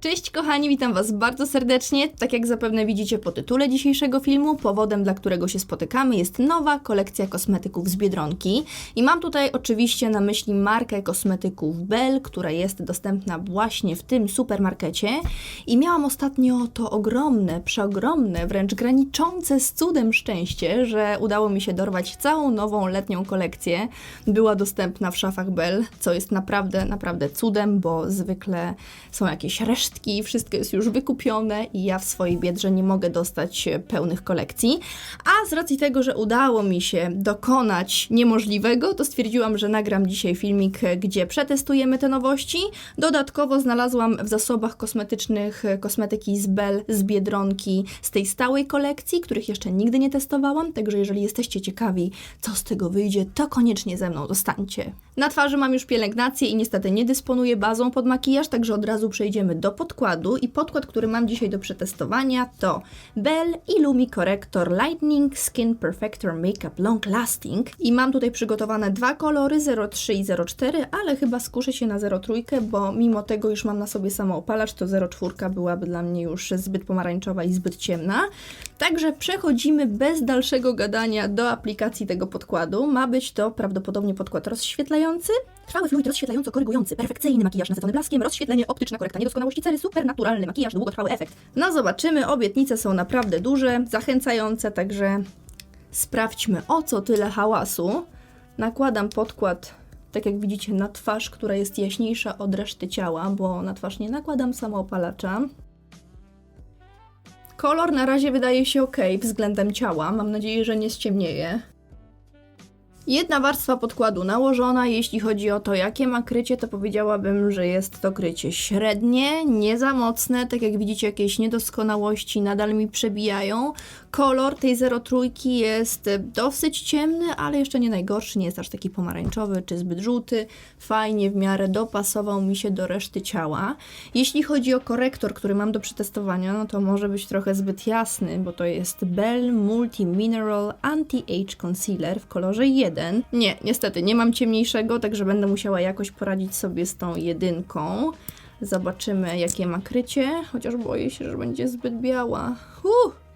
Cześć kochani, witam Was bardzo serdecznie. Tak jak zapewne widzicie po tytule dzisiejszego filmu, powodem dla którego się spotykamy jest nowa kolekcja kosmetyków z Biedronki. I mam tutaj oczywiście na myśli markę kosmetyków Bell, która jest dostępna właśnie w tym supermarkecie. I miałam ostatnio to ogromne, przeogromne, wręcz graniczące z cudem szczęście, że udało mi się dorwać całą nową letnią kolekcję. Była dostępna w szafach Bell, co jest naprawdę, naprawdę cudem, bo zwykle są jakieś resztki, wszystko jest już wykupione i ja w swojej biedrze nie mogę dostać e, pełnych kolekcji. A z racji tego, że udało mi się dokonać niemożliwego, to stwierdziłam, że nagram dzisiaj filmik, e, gdzie przetestujemy te nowości. Dodatkowo znalazłam w zasobach kosmetycznych e, kosmetyki z Bell, z Biedronki, z tej stałej kolekcji, których jeszcze nigdy nie testowałam, także jeżeli jesteście ciekawi, co z tego wyjdzie, to koniecznie ze mną zostańcie. Na twarzy mam już pielęgnację i niestety nie dysponuję bazą pod makijaż, także od razu przejdziemy do podkładu i podkład, który mam dzisiaj do przetestowania to Bell Illumi Corrector Lightning Skin Perfector Makeup Long Lasting i mam tutaj przygotowane dwa kolory 03 i 04, ale chyba skuszę się na 03, bo mimo tego już mam na sobie samoopalacz, to 04 byłaby dla mnie już zbyt pomarańczowa i zbyt ciemna. Także przechodzimy bez dalszego gadania do aplikacji tego podkładu. Ma być to prawdopodobnie podkład rozświetlający, trwały fluid rozświetlająco-korygujący, perfekcyjny makijaż nasycony blaskiem, rozświetlenie, optyczna korekta niedoskonałości cery, supernaturalny makijaż, długotrwały efekt. No zobaczymy, obietnice są naprawdę duże, zachęcające, także sprawdźmy o co tyle hałasu. Nakładam podkład, tak jak widzicie, na twarz, która jest jaśniejsza od reszty ciała, bo na twarz nie nakładam samoopalacza. Kolor na razie wydaje się ok względem ciała. Mam nadzieję, że nie ściemnieje. Jedna warstwa podkładu nałożona. Jeśli chodzi o to, jakie ma krycie, to powiedziałabym, że jest to krycie średnie, nie za mocne. Tak jak widzicie, jakieś niedoskonałości nadal mi przebijają. Kolor tej 03 jest dosyć ciemny, ale jeszcze nie najgorszy. Nie jest aż taki pomarańczowy czy zbyt żółty. Fajnie w miarę dopasował mi się do reszty ciała. Jeśli chodzi o korektor, który mam do przetestowania, no to może być trochę zbyt jasny, bo to jest Bell Multi Mineral Anti-Age Concealer w kolorze 1. Nie, niestety nie mam ciemniejszego, także będę musiała jakoś poradzić sobie z tą jedynką. Zobaczymy, jakie ma krycie, chociaż boję się, że będzie zbyt biała. Uh!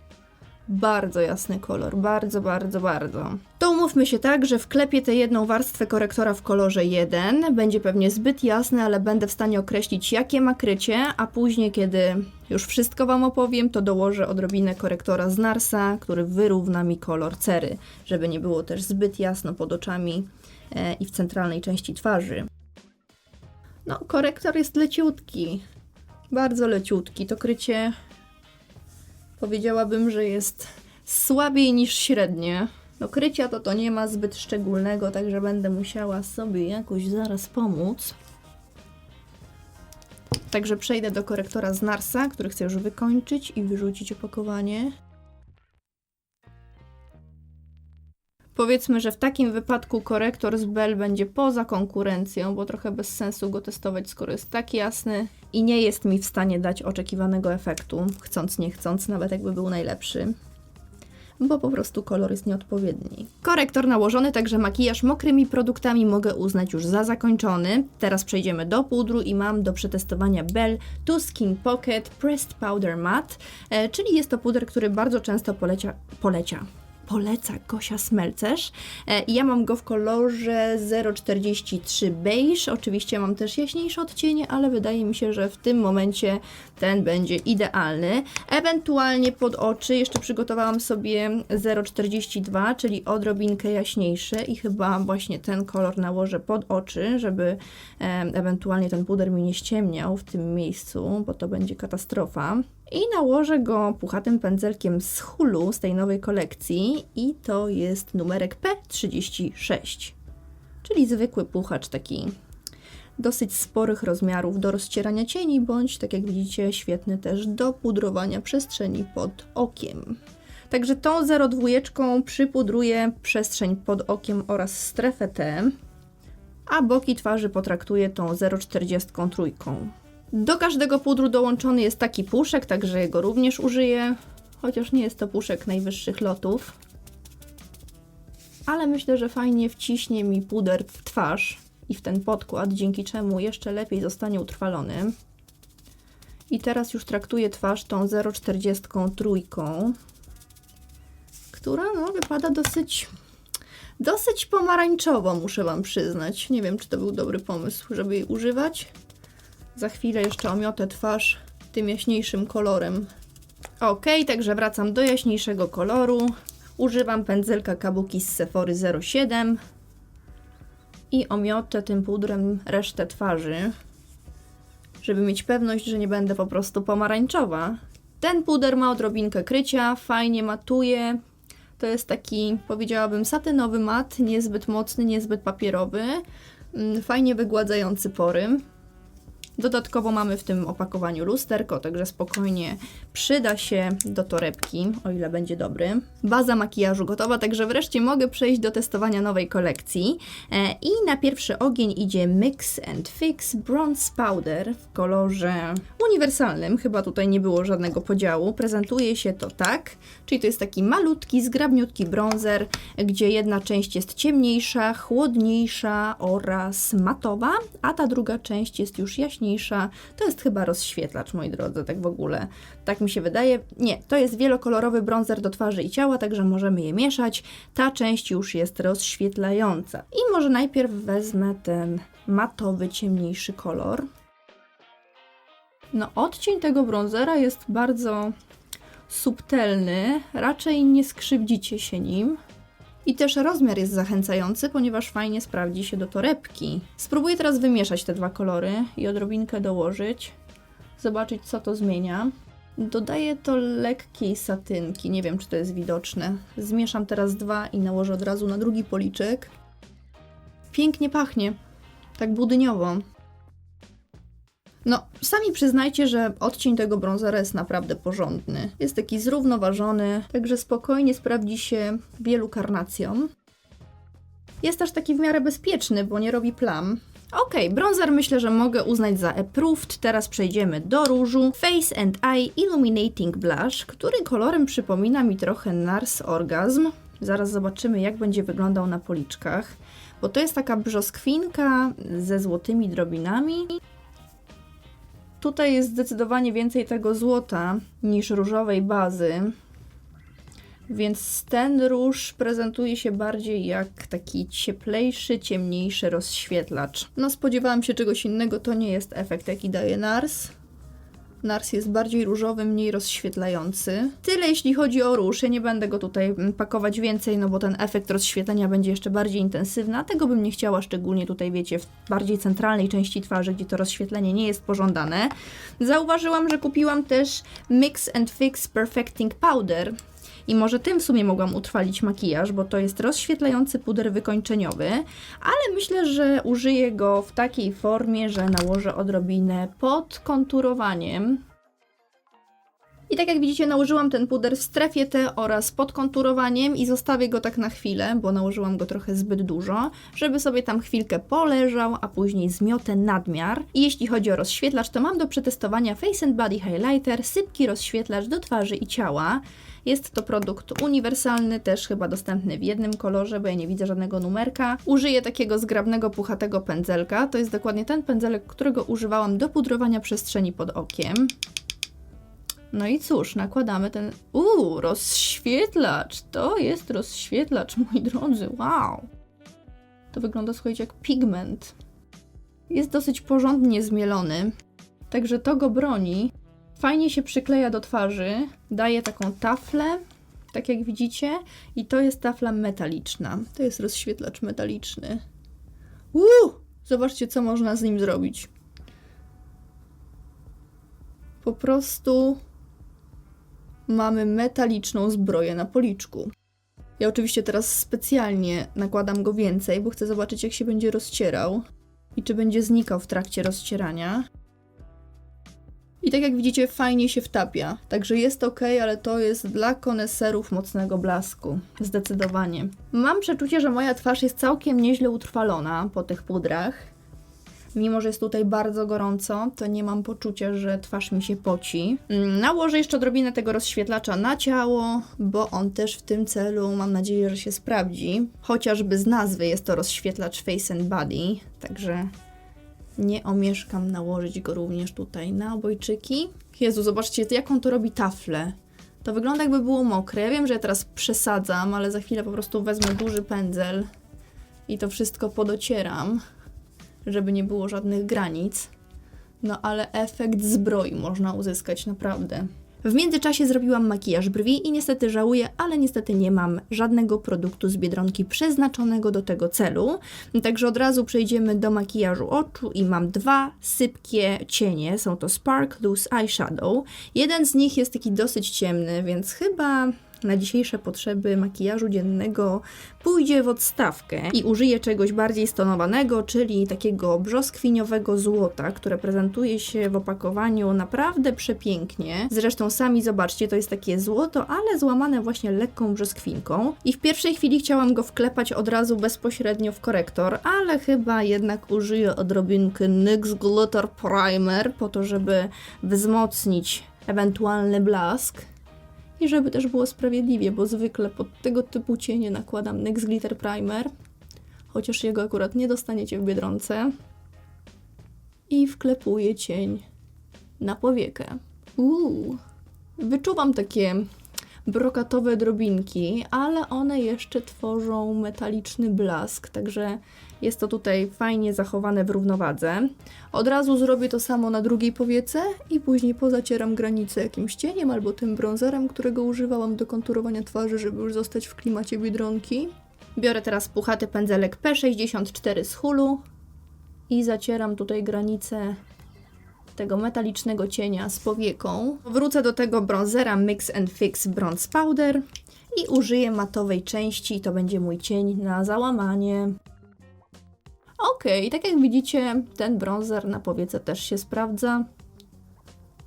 Bardzo jasny kolor, bardzo, bardzo, bardzo. To umówmy się tak, że wklepię tę jedną warstwę korektora w kolorze 1. Będzie pewnie zbyt jasny, ale będę w stanie określić, jakie ma krycie, a później, kiedy już wszystko Wam opowiem, to dołożę odrobinę korektora z Narsa, który wyrówna mi kolor cery, żeby nie było też zbyt jasno pod oczami e, i w centralnej części twarzy. No, korektor jest leciutki. Bardzo leciutki. To krycie powiedziałabym, że jest słabiej niż średnie. No krycia to to nie ma zbyt szczególnego, także będę musiała sobie jakoś zaraz pomóc. Także przejdę do korektora z Narsa, który chcę już wykończyć i wyrzucić opakowanie. Powiedzmy, że w takim wypadku korektor z Bell będzie poza konkurencją, bo trochę bez sensu go testować, skoro jest tak jasny i nie jest mi w stanie dać oczekiwanego efektu, chcąc nie chcąc, nawet jakby był najlepszy. Bo po prostu kolor jest nieodpowiedni. Korektor nałożony, także makijaż mokrymi produktami mogę uznać już za zakończony. Teraz przejdziemy do pudru i mam do przetestowania Bell To Skin Pocket Pressed Powder Matte, e, czyli jest to puder, który bardzo często polecia, polecia, poleca Gosia Smelcerz. E, Ja mam go w kolorze 043 beige. Oczywiście mam też jaśniejsze odcienie, ale wydaje mi się, że w tym momencie ten będzie idealny. Ewentualnie pod oczy jeszcze przygotowałam sobie 042, czyli odrobinkę jaśniejsze i chyba właśnie ten kolor nałożę pod oczy, żeby ewentualnie ten puder mi nie ściemniał w tym miejscu, bo to będzie katastrofa. I nałożę go puchatym pędzelkiem z Hulu z tej nowej kolekcji i to jest numerek P36, czyli zwykły puchacz taki dosyć sporych rozmiarów do rozcierania cieni, bądź tak jak widzicie świetny też do pudrowania przestrzeni pod okiem. Także tą 02 przypudruję przestrzeń pod okiem oraz strefę T, a boki twarzy potraktuję tą 043 trójką. Do każdego pudru dołączony jest taki puszek, także jego również użyję, chociaż nie jest to puszek najwyższych lotów. Ale myślę, że fajnie wciśnie mi puder w twarz i w ten podkład, dzięki czemu jeszcze lepiej zostanie utrwalony. I teraz już traktuję twarz tą 0,43, która no, wypada dosyć, dosyć pomarańczowo, muszę Wam przyznać. Nie wiem, czy to był dobry pomysł, żeby jej używać. Za chwilę jeszcze omiotę twarz tym jaśniejszym kolorem. Ok, także wracam do jaśniejszego koloru. Używam pędzelka Kabuki z Sephory 07 i omiotę tym pudrem resztę twarzy, żeby mieć pewność, że nie będę po prostu pomarańczowa. Ten puder ma odrobinkę krycia, fajnie matuje. To jest taki, powiedziałabym, satynowy mat, niezbyt mocny, niezbyt papierowy, mm, fajnie wygładzający pory. Dodatkowo mamy w tym opakowaniu lusterko, także spokojnie przyda się do torebki, o ile będzie dobry. Baza makijażu gotowa, także wreszcie mogę przejść do testowania nowej kolekcji. E, I na pierwszy ogień idzie Mix and Fix Bronze Powder w kolorze uniwersalnym, chyba tutaj nie było żadnego podziału. Prezentuje się to tak, czyli to jest taki malutki, zgrabniutki bronzer, gdzie jedna część jest ciemniejsza, chłodniejsza oraz matowa, a ta druga część jest już jaśniejsza. To jest chyba rozświetlacz, moi drodzy, tak w ogóle. Tak mi się wydaje. Nie, to jest wielokolorowy bronzer do twarzy i ciała, także możemy je mieszać. Ta część już jest rozświetlająca. I może najpierw wezmę ten matowy, ciemniejszy kolor. No, odcień tego bronzera jest bardzo subtelny, raczej nie skrzywdzicie się nim. I też rozmiar jest zachęcający, ponieważ fajnie sprawdzi się do torebki. Spróbuję teraz wymieszać te dwa kolory i odrobinkę dołożyć, zobaczyć co to zmienia. Dodaję to lekkiej satynki, nie wiem czy to jest widoczne. Zmieszam teraz dwa i nałożę od razu na drugi policzek. Pięknie pachnie, tak budyniowo. No, sami przyznajcie, że odcień tego brązera jest naprawdę porządny. Jest taki zrównoważony, także spokojnie sprawdzi się wielu karnacjom. Jest też taki w miarę bezpieczny, bo nie robi plam. Ok, bronzer myślę, że mogę uznać za approved. Teraz przejdziemy do różu. Face and Eye Illuminating Blush, który kolorem przypomina mi trochę Nars Orgasm. Zaraz zobaczymy, jak będzie wyglądał na policzkach. Bo to jest taka brzoskwinka ze złotymi drobinami. Tutaj jest zdecydowanie więcej tego złota niż różowej bazy. Więc ten róż prezentuje się bardziej jak taki cieplejszy, ciemniejszy rozświetlacz. No spodziewałam się czegoś innego, to nie jest efekt jaki daje Nars. Nars jest bardziej różowy, mniej rozświetlający. Tyle jeśli chodzi o róż. Ja nie będę go tutaj mm, pakować więcej, no bo ten efekt rozświetlenia będzie jeszcze bardziej intensywny, a tego bym nie chciała, szczególnie tutaj, wiecie, w bardziej centralnej części twarzy, gdzie to rozświetlenie nie jest pożądane. Zauważyłam, że kupiłam też Mix and Fix Perfecting Powder. I może tym w sumie mogłam utrwalić makijaż, bo to jest rozświetlający puder wykończeniowy, ale myślę, że użyję go w takiej formie, że nałożę odrobinę pod konturowaniem. I tak jak widzicie, nałożyłam ten puder w strefie T oraz pod konturowaniem i zostawię go tak na chwilę, bo nałożyłam go trochę zbyt dużo, żeby sobie tam chwilkę poleżał, a później zmiotę nadmiar. I jeśli chodzi o rozświetlacz, to mam do przetestowania Face and Body Highlighter, sypki rozświetlacz do twarzy i ciała. Jest to produkt uniwersalny, też chyba dostępny w jednym kolorze, bo ja nie widzę żadnego numerka. Użyję takiego zgrabnego, puchatego pędzelka. To jest dokładnie ten pędzelek, którego używałam do pudrowania przestrzeni pod okiem. No i cóż, nakładamy ten. Uuu, rozświetlacz! To jest rozświetlacz, moi drodzy, wow! To wygląda, słuchajcie, jak pigment. Jest dosyć porządnie zmielony, także to go broni. Fajnie się przykleja do twarzy, daje taką taflę, tak jak widzicie, i to jest tafla metaliczna. To jest rozświetlacz metaliczny. Uuu! Zobaczcie, co można z nim zrobić. Po prostu mamy metaliczną zbroję na policzku. Ja oczywiście teraz specjalnie nakładam go więcej, bo chcę zobaczyć, jak się będzie rozcierał i czy będzie znikał w trakcie rozcierania. I tak jak widzicie, fajnie się wtapia. Także jest ok, ale to jest dla koneserów mocnego blasku. Zdecydowanie. Mam przeczucie, że moja twarz jest całkiem nieźle utrwalona po tych pudrach. Mimo, że jest tutaj bardzo gorąco, to nie mam poczucia, że twarz mi się poci. Mm, Nałożę jeszcze odrobinę tego rozświetlacza na ciało, bo on też w tym celu mam nadzieję, że się sprawdzi. Chociażby z nazwy jest to rozświetlacz Face and Body, także nie omieszkam nałożyć go również tutaj na obojczyki. Jezu, zobaczcie, jak on to robi tafle. To wygląda jakby było mokre. Ja wiem, że ja teraz przesadzam, ale za chwilę po prostu wezmę duży pędzel i to wszystko podocieram, żeby nie było żadnych granic. No ale efekt zbroi można uzyskać naprawdę. W międzyczasie zrobiłam makijaż brwi i niestety żałuję, ale niestety nie mam żadnego produktu z Biedronki przeznaczonego do tego celu. Także od razu przejdziemy do makijażu oczu i mam dwa sypkie cienie. Są to Spark Loose Eyeshadow. Jeden z nich jest taki dosyć ciemny, więc chyba na dzisiejsze potrzeby makijażu dziennego pójdzie w odstawkę i użyję czegoś bardziej stonowanego, czyli takiego brzoskwiniowego złota, które prezentuje się w opakowaniu naprawdę przepięknie. Zresztą sami zobaczcie, to jest takie złoto, ale złamane właśnie lekką brzoskwinką. I w pierwszej chwili chciałam go wklepać od razu bezpośrednio w korektor, ale chyba jednak użyję odrobinkę NYX Glitter Primer po to, żeby wzmocnić ewentualny blask. I żeby też było sprawiedliwie, bo zwykle pod tego typu cienie nakładam NYX Glitter Primer, chociaż jego akurat nie dostaniecie w Biedronce. I wklepuję cień na powiekę. Uuu. Wyczuwam takie brokatowe drobinki, ale one jeszcze tworzą metaliczny blask, także jest to tutaj fajnie zachowane w równowadze. Od razu zrobię to samo na drugiej powiece i później pozacieram granicę jakimś cieniem albo tym bronzerem, którego używałam do konturowania twarzy, żeby już zostać w klimacie biedronki. Biorę teraz puchaty pędzelek P64 z Hulu i zacieram tutaj granicę tego metalicznego cienia z powieką. Wrócę do tego bronzera Mix and Fix Bronze Powder i użyję matowej części. To będzie mój cień na załamanie. Ok, tak jak widzicie, ten bronzer na powiece też się sprawdza.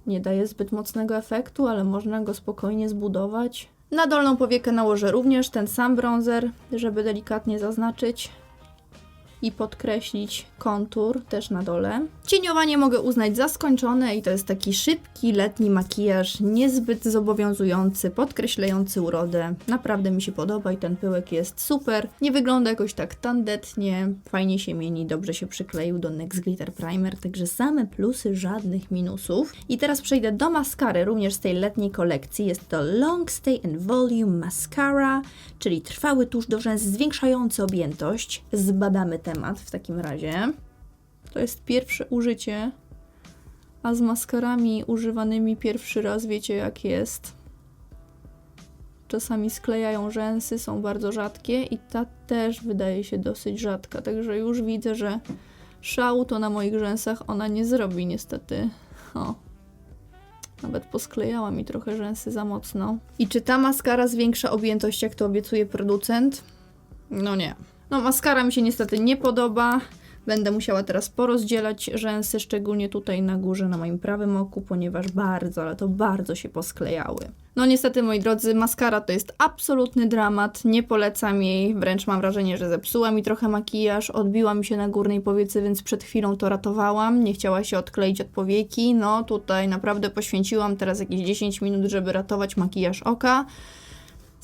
Nie daje zbyt mocnego efektu, ale można go spokojnie zbudować. Na dolną powiekę nałożę również ten sam bronzer, żeby delikatnie zaznaczyć i podkreślić kontur też na dole. Cieniowanie mogę uznać za skończone i to jest taki szybki letni makijaż, niezbyt zobowiązujący, podkreślający urodę. Naprawdę mi się podoba i ten pyłek jest super. Nie wygląda jakoś tak tandetnie, fajnie się mieni, dobrze się przykleił do NYX Glitter Primer, także same plusy, żadnych minusów. I teraz przejdę do maskary, również z tej letniej kolekcji. Jest to Long Stay and Volume Mascara, czyli trwały tusz do rzęs zwiększający objętość. Zbadamy temat w takim razie. To jest pierwsze użycie, a z maskarami używanymi pierwszy raz wiecie jak jest. Czasami sklejają rzęsy, są bardzo rzadkie i ta też wydaje się dosyć rzadka, także już widzę, że szału to na moich rzęsach ona nie zrobi niestety. O. Nawet posklejała mi trochę rzęsy za mocno. I czy ta maskara zwiększa objętość, jak to obiecuje producent? No nie. No, maskara mi się niestety nie podoba. Będę musiała teraz porozdzielać rzęsy, szczególnie tutaj na górze, na moim prawym oku, ponieważ bardzo, ale to bardzo się posklejały. No niestety, moi drodzy, maskara to jest absolutny dramat, nie polecam jej, wręcz mam wrażenie, że zepsuła mi trochę makijaż, odbiła mi się na górnej powiece, więc przed chwilą to ratowałam, nie chciała się odkleić od powieki, no tutaj naprawdę poświęciłam teraz jakieś 10 minut, żeby ratować makijaż oka.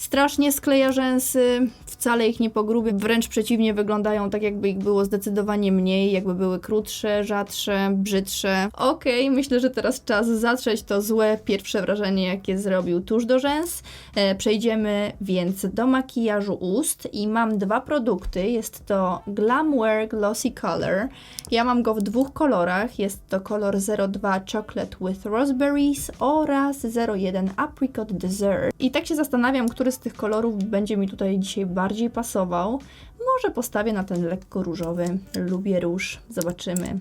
Strasznie skleja rzęsy, wcale ich nie pogrubię, wręcz przeciwnie, wyglądają tak, jakby ich było zdecydowanie mniej, jakby były krótsze, rzadsze, brzydsze. Okej, okay, myślę, że teraz czas zatrzeć to złe pierwsze wrażenie, jakie zrobił tuż do rzęs. E, przejdziemy więc do makijażu ust i mam dwa produkty. Jest to Glamwear Glossy Color. Ja mam go w dwóch kolorach. Jest to kolor 02 Chocolate with Raspberries oraz 01 Apricot Dessert. I tak się zastanawiam, który z tych kolorów będzie mi tutaj dzisiaj bardziej pasował. Może postawię na ten lekko różowy. Lubię róż. Zobaczymy,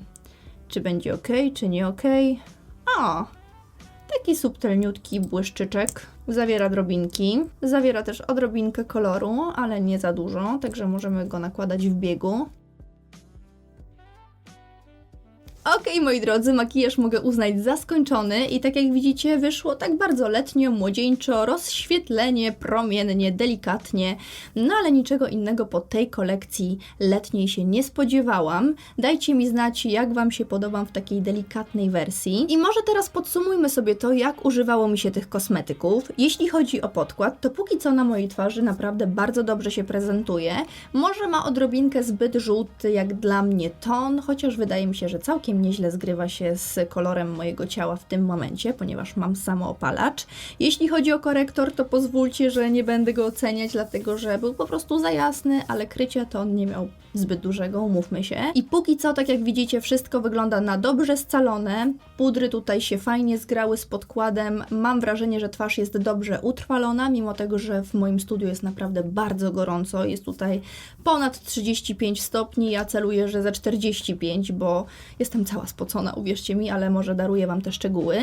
czy będzie ok, czy nie ok. O, taki subtelniutki błyszczyczek. Zawiera drobinki. Zawiera też odrobinkę koloru, ale nie za dużo, także możemy go nakładać w biegu. Okej, moi drodzy, makijaż mogę uznać za skończony i tak jak widzicie, wyszło tak bardzo letnio, młodzieńczo, rozświetlenie, promiennie, delikatnie, no ale niczego innego po tej kolekcji letniej się nie spodziewałam. Dajcie mi znać, jak Wam się podobam w takiej delikatnej wersji. I może teraz podsumujmy sobie to, jak używało mi się tych kosmetyków. Jeśli chodzi o podkład, to póki co na mojej twarzy naprawdę bardzo dobrze się prezentuje. Może ma odrobinkę zbyt żółty jak dla mnie ton, chociaż wydaje mi się, że całkiem nieźle zgrywa się z kolorem mojego ciała w tym momencie, ponieważ mam samoopalacz. Jeśli chodzi o korektor, to pozwólcie, że nie będę go oceniać, dlatego że był po prostu za jasny, ale krycia to on nie miał zbyt dużego, umówmy się. I póki co, tak jak widzicie, wszystko wygląda na dobrze scalone. Pudry tutaj się fajnie zgrały z podkładem. Mam wrażenie, że twarz jest dobrze utrwalona, mimo tego, że w moim studiu jest naprawdę bardzo gorąco. Jest tutaj ponad 35 stopni. Ja celuję, że za 45, bo jestem cała spocona, uwierzcie mi, ale może daruję Wam te szczegóły.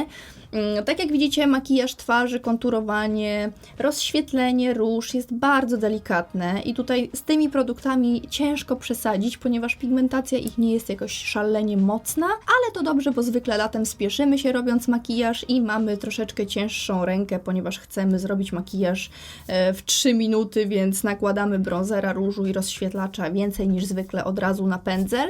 Mm, Tak jak widzicie, makijaż twarzy, konturowanie, rozświetlenie, róż jest bardzo delikatne i tutaj z tymi produktami ciężko przesadzić, ponieważ pigmentacja ich nie jest jakoś szalenie mocna, ale to dobrze, bo zwykle latem spieszymy się robiąc makijaż i mamy troszeczkę cięższą rękę, ponieważ chcemy zrobić makijaż e, w 3 minuty, więc nakładamy bronzera, różu i rozświetlacza więcej niż zwykle od razu na pędzel,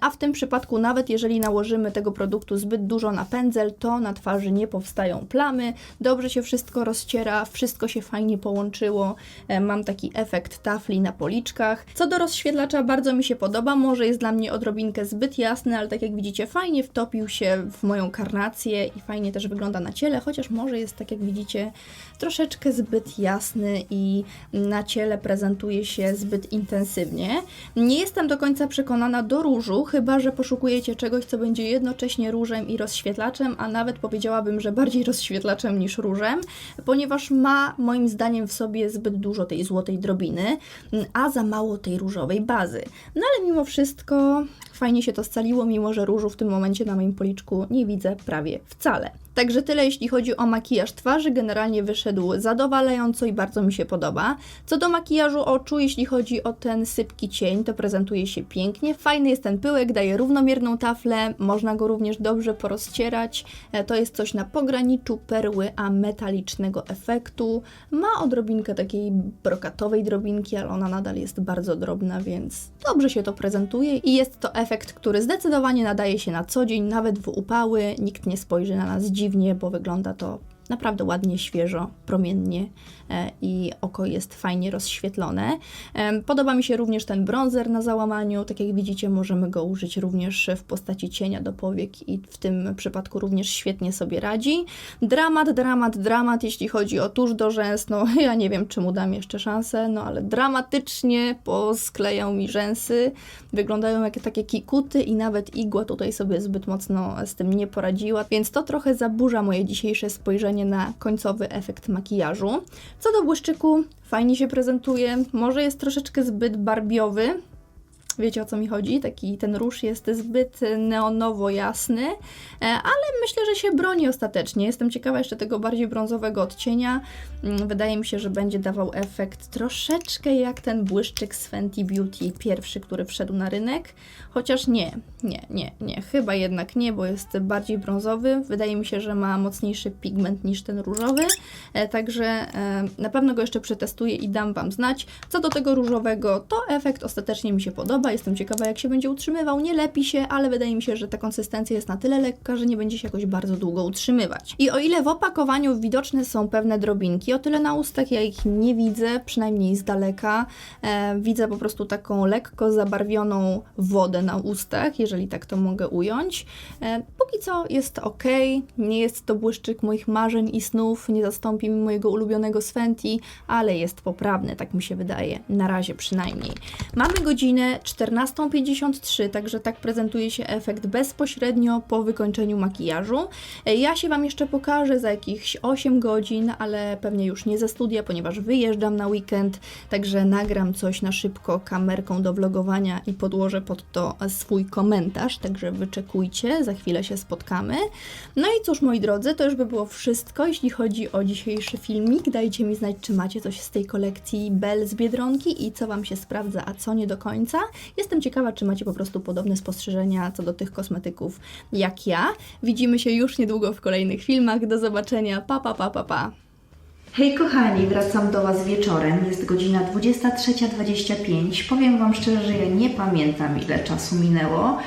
a w tym przypadku nawet jeżeli nałożymy tego produktu zbyt dużo na pędzel, to na twarzy nie powstają plamy, dobrze się wszystko rozciera, wszystko się fajnie połączyło, E, mam taki efekt tafli na policzkach. Co do rozświetlacza, bardzo mi się podoba, może jest dla mnie odrobinkę zbyt jasny, ale tak jak widzicie, fajnie wtopił się w moją karnację i fajnie też wygląda na ciele, chociaż może jest, tak jak widzicie, troszeczkę zbyt jasny i na ciele prezentuje się zbyt intensywnie. Nie jestem do końca przekonana do różu, chyba że poszukujecie czegoś, co będzie jednocześnie różem i rozświetlaczem, a nawet powiedziałabym, że bardziej rozświetlaczem niż różem, ponieważ ma moim zdaniem w sobie zbyt dużo tej złotej drobiny, a za mało tej różowej bazy. No ale mimo wszystko fajnie się to scaliło, mimo że różu w tym momencie na moim policzku nie widzę prawie wcale. Także tyle jeśli chodzi o makijaż twarzy, generalnie wyszedł zadowalająco i bardzo mi się podoba. Co do makijażu oczu, jeśli chodzi o ten sypki cień, to prezentuje się pięknie. Fajny jest ten pyłek, daje równomierną taflę, można go również dobrze porozcierać. E, To jest coś na pograniczu perły a metalicznego efektu. Ma odrobinkę takiej brokatowej drobinki, ale ona nadal jest bardzo drobna, więc dobrze się to prezentuje i jest to efekt, który zdecydowanie nadaje się na co dzień, nawet w upały. Nikt nie spojrzy na nas dziwnie, bo wygląda to naprawdę ładnie, świeżo, promiennie e, i oko jest fajnie rozświetlone. Em, Podoba mi się również ten bronzer na załamaniu. Tak jak widzicie, możemy go użyć również w postaci cienia do powiek i w tym przypadku również świetnie sobie radzi. Dramat, dramat, dramat, jeśli chodzi o tusz do rzęs. No, ja nie wiem, czy mu dam jeszcze szansę, no ale dramatycznie posklejał mi rzęsy. Wyglądają jak takie kikuty i nawet igła tutaj sobie zbyt mocno z tym nie poradziła, więc to trochę zaburza moje dzisiejsze spojrzenie na końcowy efekt makijażu. Co do błyszczyku, fajnie się prezentuje, może jest troszeczkę zbyt barbiowy, Wiecie o co mi chodzi? Taki ten róż jest zbyt neonowo jasny, e, ale myślę, że się broni ostatecznie. Jestem ciekawa jeszcze tego bardziej brązowego odcienia. Mm, Wydaje mi się, że będzie dawał efekt troszeczkę jak ten błyszczyk z Fenty Beauty pierwszy, który wszedł na rynek. Chociaż nie, nie, nie, nie. Chyba jednak nie, bo jest bardziej brązowy. Wydaje mi się, że ma mocniejszy pigment niż ten różowy. E, Także e, na pewno go jeszcze przetestuję i dam Wam znać. Co do tego różowego, to efekt ostatecznie mi się podoba. Jestem ciekawa, jak się będzie utrzymywał. Nie lepi się, ale wydaje mi się, że ta konsystencja jest na tyle lekka, że nie będzie się jakoś bardzo długo utrzymywać. I o ile w opakowaniu widoczne są pewne drobinki, o tyle na ustach ja ich nie widzę, przynajmniej z daleka. E, widzę po prostu taką lekko zabarwioną wodę na ustach, jeżeli tak to mogę ująć. E, póki co jest ok, nie jest to błyszczyk moich marzeń i snów, nie zastąpi mi mojego ulubionego z Fenty, ale jest poprawny, tak mi się wydaje, na razie przynajmniej. Mamy godzinę 14.53, także tak prezentuje się efekt bezpośrednio po wykończeniu makijażu. Ja się Wam jeszcze pokażę za jakichś 8 godzin, ale pewnie już nie ze studia, ponieważ wyjeżdżam na weekend, także nagram coś na szybko kamerką do vlogowania i podłożę pod to swój komentarz, także wyczekujcie, za chwilę się spotkamy. No i cóż, moi drodzy, to już by było wszystko, jeśli chodzi o dzisiejszy filmik. Dajcie mi znać, czy macie coś z tej kolekcji Bell z Biedronki i co Wam się sprawdza, a co nie do końca. Jestem ciekawa, czy macie po prostu podobne spostrzeżenia co do tych kosmetyków jak ja. Widzimy się już niedługo w kolejnych filmach. Do zobaczenia. Pa, pa, pa, pa, pa. Hej kochani, wracam do Was wieczorem. Jest godzina 23.25. Powiem Wam szczerze, że ja nie pamiętam ile czasu minęło.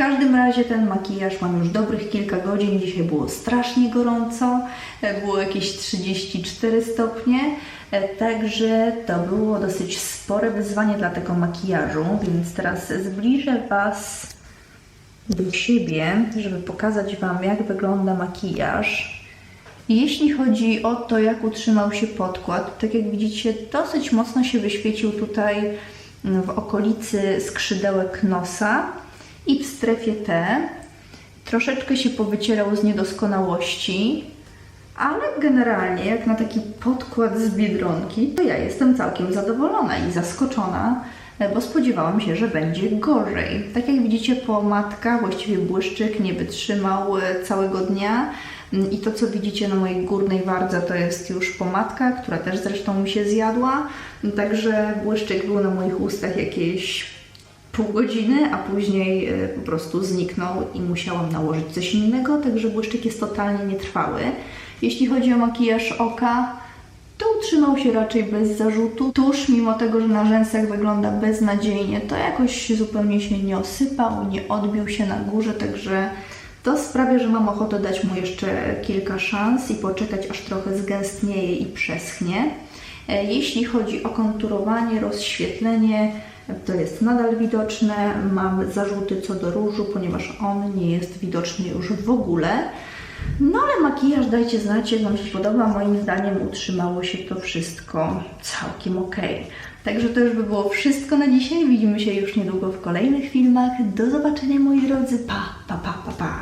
Każdym razie ten makijaż mam już dobrych kilka godzin. Dzisiaj było strasznie gorąco. E, Było jakieś 34 stopnie. E, Także to było dosyć spore wyzwanie dla tego makijażu, więc teraz zbliżę Was do siebie, żeby pokazać Wam, jak wygląda makijaż. Jeśli chodzi o to, jak utrzymał się podkład, tak jak widzicie, dosyć mocno się wyświecił tutaj mm, w okolicy skrzydełek nosa i w strefie T. Troszeczkę się powycierał z niedoskonałości, ale generalnie, jak na taki podkład z biedronki, to ja jestem całkiem zadowolona i zaskoczona, bo spodziewałam się, że będzie gorzej. Tak jak widzicie, pomadka, właściwie błyszczyk nie wytrzymał e, całego dnia. I to, co widzicie na mojej górnej wardze, to jest już pomadka, która też zresztą mi się zjadła. Także błyszczyk był na moich ustach jakieś pół godziny, a później e, po prostu zniknął i musiałam nałożyć coś innego, także błyszczyk jest totalnie nietrwały. Jeśli chodzi o makijaż oka, to utrzymał się raczej bez zarzutu. Tuż, mimo tego, że na rzęsach wygląda beznadziejnie, to jakoś zupełnie się nie osypał, nie odbił się na górze, także to sprawia, że mam ochotę dać mu jeszcze kilka szans i poczekać, aż trochę zgęstnieje i przeschnie. E, Jeśli chodzi o konturowanie, rozświetlenie, to jest nadal widoczne. Mam zarzuty co do różu, ponieważ on nie jest widoczny już w ogóle. No ale makijaż dajcie znać, jak Wam się podoba. Moim zdaniem utrzymało się to wszystko całkiem ok. Także to już by było wszystko na dzisiaj. Widzimy się już niedługo w kolejnych filmach. Do zobaczenia moi drodzy. Pa, pa, pa, pa, pa.